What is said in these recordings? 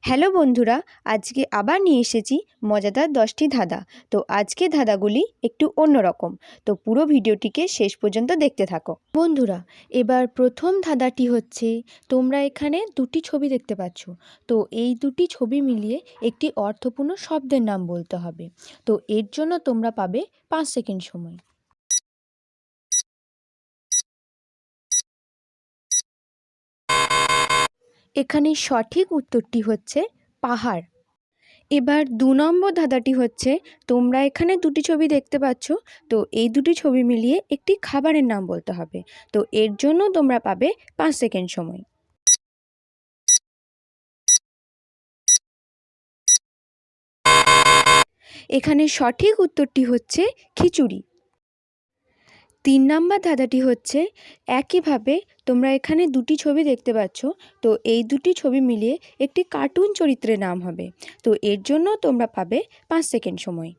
Hello বন্ধুরা, আজকে আবার নিয়ে এসেছি মজাদার দশটি ধাঁধা। তো আজকে ধাঁধাগুলি একটু অন্যরকম তো পুরো ভিডিওটিকে শেষ পর্যন্ত দেখতে থাকো। বন্ধুরা, এবার প্রথম ধাঁধাটি হচ্ছে, তোমরা এখানে দুটি ছবি দেখতে পাচ্ছ। তো এই দুটি ছবি মিলিয়ে একটি অর্থপূর্ণ শব্দের নাম বলতে হবে। তো এর জন্য তোমরা পাবে পাঁচ সেকেন্ড সময়। এখানে সঠিক উত্তরটি হচ্ছে পাহাড়। এবার দু নম্বর ধাঁধাটি হচ্ছে, তোমরা এখানে দুটি ছবি দেখতে পাচ্ছ, তো এই দুটি ছবি মিলিয়ে একটি খাবারের নাম বলতে হবে। তো এর জন্য তোমরা পাবে পাঁচ সেকেন্ড সময়। এখানে সঠিক উত্তরটি হচ্ছে খিচুড়ি। তিন নাম্বার ধাঁধাটি হচ্ছে, একইভাবে তোমরা এখানে দুটি ছবি দেখতে পাচ্ছ, তো এই দুটি ছবি মিলিয়ে একটি কার্টুন চরিত্রের নাম হবে। তো এর জন্য তোমরা পাবে পাঁচ সেকেন্ড সময়।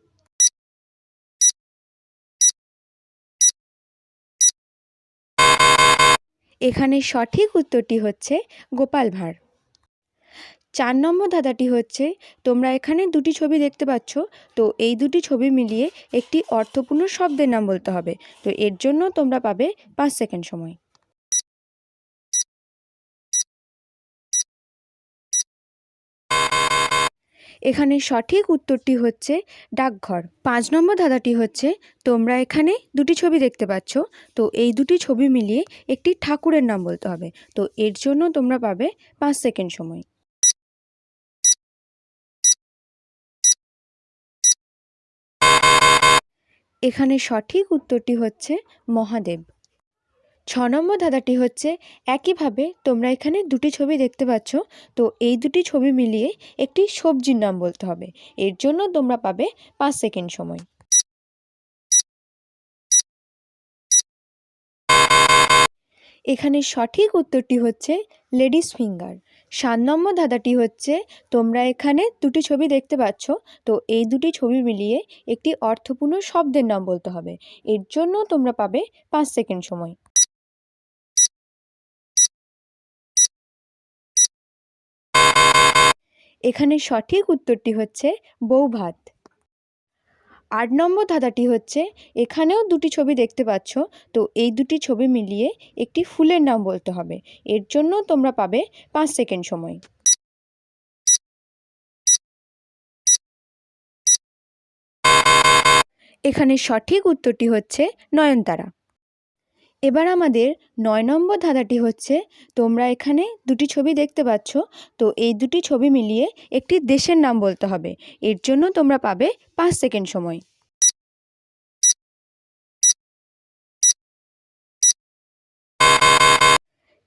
এখানে সঠিক উত্তরটি হচ্ছে গোপাল ভাঁড়। চার নম্বর ধাঁধাটি হচ্ছে, তোমরা এখানে দুটি ছবি দেখতে পাচ্ছ, তো এই দুটি ছবি মিলিয়ে একটি অর্থপূর্ণ শব্দের নাম বলতে হবে, তো এর জন্য তোমরা পাবে পাঁচ সেকেন্ড সময়। এখানে সঠিক উত্তরটি হচ্ছে ডাকঘর। পাঁচ নম্বর ধাঁধাটি হচ্ছে, তোমরা এখানে দুটি ছবি দেখতে পাচ্ছ, তো এই দুটি ছবি মিলিয়ে একটি ঠাকুরের নাম বলতে হবে, তো এর জন্য তোমরা পাবে পাঁচ সেকেন্ড সময়। এখানে সঠিক উত্তরটি হচ্ছে মহাদেব। ছ নম্বর ধাঁধাটি হচ্ছে, একইভাবে তোমরা এখানে দুটি ছবি দেখতে পাচ্ছ, তো এই দুটি ছবি মিলিয়ে একটি সবজির নাম বলতে হবে। এর জন্য তোমরা পাবে পাঁচ সেকেন্ড সময়। এখানে সঠিক উত্তরটি হচ্ছে লেডিস ফিঙ্গার। সাত নম্বর ধাঁধাটি হচ্ছে, তোমরা এখানে দুটি ছবি দেখতে পাচ্ছ, তো এই দুটি ছবি মিলিয়ে একটি অর্থপূর্ণ শব্দের নাম বলতে হবে। এর জন্য তোমরা পাবে পাঁচ সেকেন্ড সময়। এখানে সঠিক উত্তরটি হচ্ছে বৌভাত। আট নম্বর ধাঁধাটি হচ্ছে, এখানেও দুটি ছবি দেখতে পাচ্ছ, তো এই দুটি ছবি মিলিয়ে একটি ফুলের নাম বলতে হবে। এর জন্য তোমরা পাবে পাঁচ সেকেন্ড সময়। এখানে সঠিক উত্তরটি হচ্ছে নয়নতারা। এবার আমাদের নয় নম্বর ধাঁধাটি হচ্ছে, তোমরা এখানে দুটি ছবি দেখতে পাচ্ছ, তো এই দুটি ছবি মিলিয়ে একটি দেশের নাম বলতে হবে। এর জন্য তোমরা পাবে পাঁচ সেকেন্ড সময়।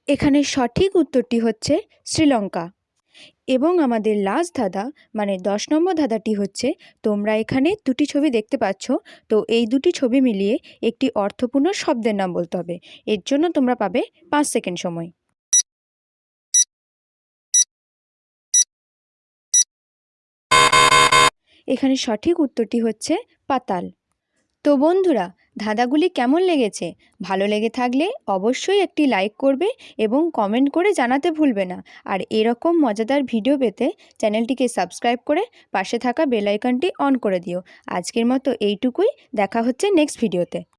এখানে সঠিক উত্তরটি হচ্ছে শ্রীলঙ্কা। এবং আমাদের লাস্ট ধাঁধা মানে দশ নম্বর ধাঁধাটি হচ্ছে, তোমরা এখানে দুটি ছবি দেখতে পাচ্ছ, তো এই দুটি ছবি মিলিয়ে একটি অর্থপূর্ণ শব্দের নাম বলতে হবে। এর জন্য তোমরা পাবে পাঁচ সেকেন্ড সময়। এখানে সঠিক উত্তরটি হচ্ছে পাতাল। তো বন্ধুরা ধাঁধাগুলি কেমন লেগেছে? ভালো লেগে থাকলে অবশ্যই একটি লাইক করবে এবং কমেন্ট করে জানাতে ভুলবে না। আর এরকম মজাদার ভিডিও পেতে চ্যানেলটিকে সাবস্ক্রাইব করে পাশে থাকা বেলাইকনটি অন করে দিও। আজকের মতো এইটুকুই। দেখা হচ্ছে নেক্সট ভিডিওতে।